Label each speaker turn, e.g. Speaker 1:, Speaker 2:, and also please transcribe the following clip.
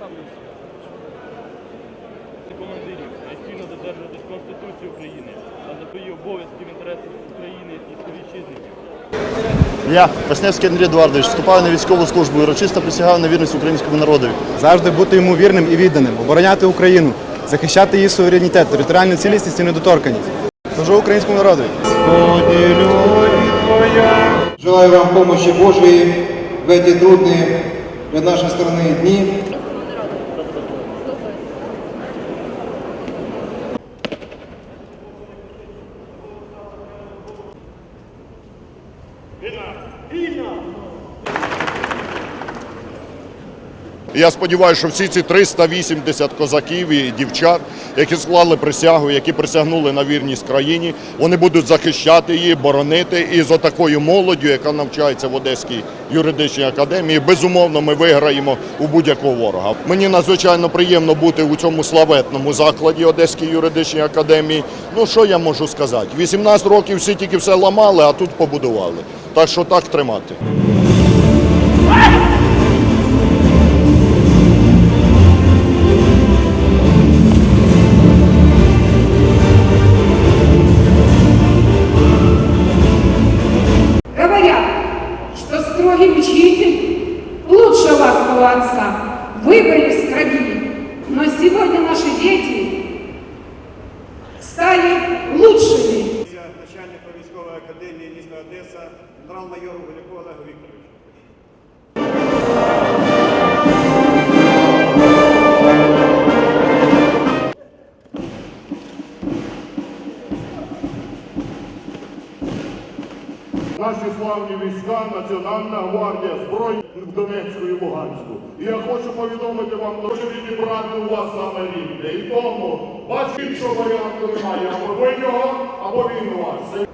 Speaker 1: самим командирів, а додержуватись Конституції України та за свої обов'язки в інтересах України і співвітчизників.
Speaker 2: Я, Пасневський Андрій Едуардович, вступаю на військову службу і рочисто присягаю на вірність українському народу.
Speaker 3: Завжди бути йому вірним і відданим, обороняти Україну, захищати її суверенітет, територіальну цілісність і недоторканість. Служу українському народу.
Speaker 4: Желаю вам помощи Божої, в эти трудные для нашей страны дни.
Speaker 5: Я сподіваюся, що всі ці 380 козаків і дівчат, які склали присягу, які присягнули на вірність країні, вони будуть захищати її, боронити. І з отакою молоддю, яка навчається в Одеській юридичній академії, безумовно, ми виграємо у будь-якого ворога. Мені надзвичайно приємно бути у цьому славетному закладі Одеської юридичній академії. Ну що я можу сказати? 18 років всі тільки все ламали, а тут побудували. Так що так тримати.
Speaker 6: Но сегодня наши дети стали лучшими.
Speaker 7: Начальника військової академії міста Одеса, генерал-майору Гуляку Олегу Вікторовичу.
Speaker 8: Наші славні війська, Національна гвардія, збройні в Донецьку і Луганську. І я хочу повідомити вам, що відібрати у вас саме рівне. І тому бачите, іншого варіанту немає. Або ви його, або він у вас.